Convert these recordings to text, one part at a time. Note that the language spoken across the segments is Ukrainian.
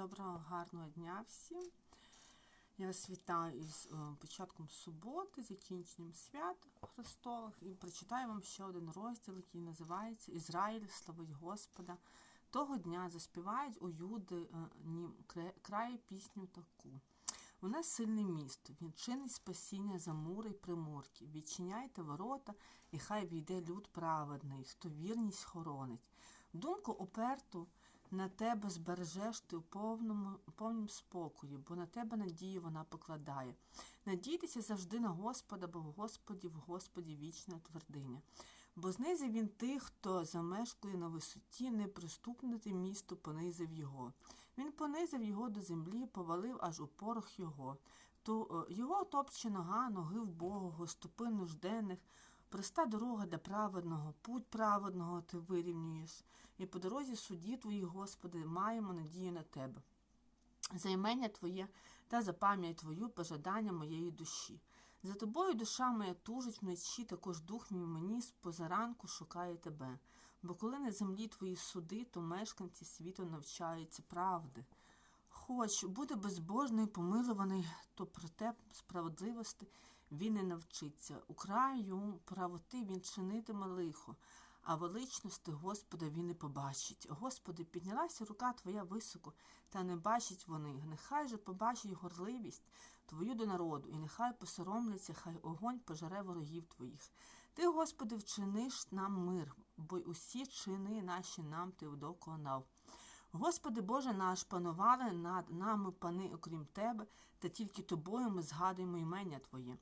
Доброго гарного дня всім. Я вас вітаю із е, початком суботи, закінченням свят Христових і прочитаю вам ще один розділ, який називається Ізраїль славить Господа. Того дня заспівають у Юди е, краю пісню таку. Нас сильне місто, він чинить спасіння за мури й приморки. Відчиняйте ворота, і хай війде люд праведний, хто вірність хоронить. Думку оперту на тебе збережеш ти у повному, повнім спокої, бо на тебе надію вона покладає. Надійтеся завжди на Господа, бо в Господі, в Господі вічна твердиня. Бо знизив він тих, хто замешкує на висоті, неприступнити місто понизив його. Він понизив його до землі, повалив аж у порох його. То е, його топче нога, ноги в Богого, стопи нужденних, проста дорога для праведного, путь праведного ти вирівнюєш, і по дорозі судді твої, Господи, маємо надію на тебе. За імення Твоє та за пам'ять Твою пожадання моєї душі. За тобою душа моя тужить вночі, також дух мій мені позаранку шукає тебе. Бо коли на землі твої суди, то мешканці світу навчаються правди. Хоч буде безбожний, помилуваний, то проте справедливості він не навчиться. У краю правоти він чинитиме лихо, а величності Господа він не побачить. Господи, піднялася рука Твоя високо, та не бачать вони. Нехай же побачить горливість Твою до народу, і нехай посоромляться, хай огонь пожере ворогів Твоїх. Ти, Господи, вчиниш нам мир, бо усі чини наші нам Ти вдоконав. Господи Боже наш, панували над нами пани, окрім Тебе, та тільки Тобою ми згадуємо імення Твоє.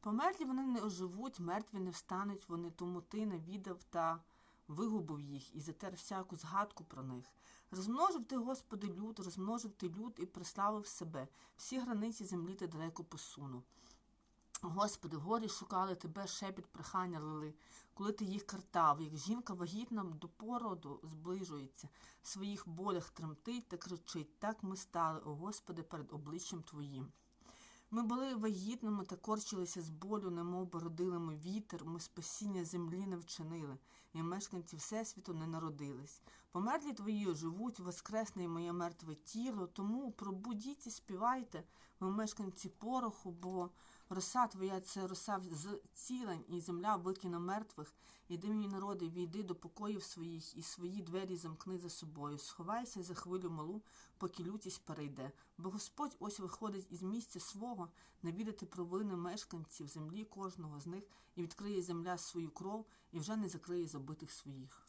Померлі вони не оживуть, мертві не встануть вони, тому Ти навідав та вигубив їх і затер всяку згадку про них. Розмножив ти, Господи, люд, розмножив ти люд і прославив себе. Всі границі землі ти далеко посунув. Господи, горі шукали тебе, шепіт прохання лили, коли ти їх картав, як жінка вагітна до породу зближується, в своїх болях тремтить та кричить, так ми стали, о Господи, перед обличчям Твоїм. Ми були вагітними та корчилися з болю, немов бородили ми вітер, ми спасіння землі не вчинили, і мешканці Всесвіту не народились. Померлі твої живуть, воскресне й моє мертве тіло, тому пробудіться, співайте, ви мешканці пороху, бо роса твоя це роса з цілень, і земля викине мертвих, іди мій народи, війди до покоїв своїх, і свої двері замкни за собою. Сховайся за хвилю малу, поки лютість перейде. Бо Господь ось виходить із місця свого навідати провини мешканців землі кожного з них, і відкриє земля свою кров, і вже не закриє робити своїх.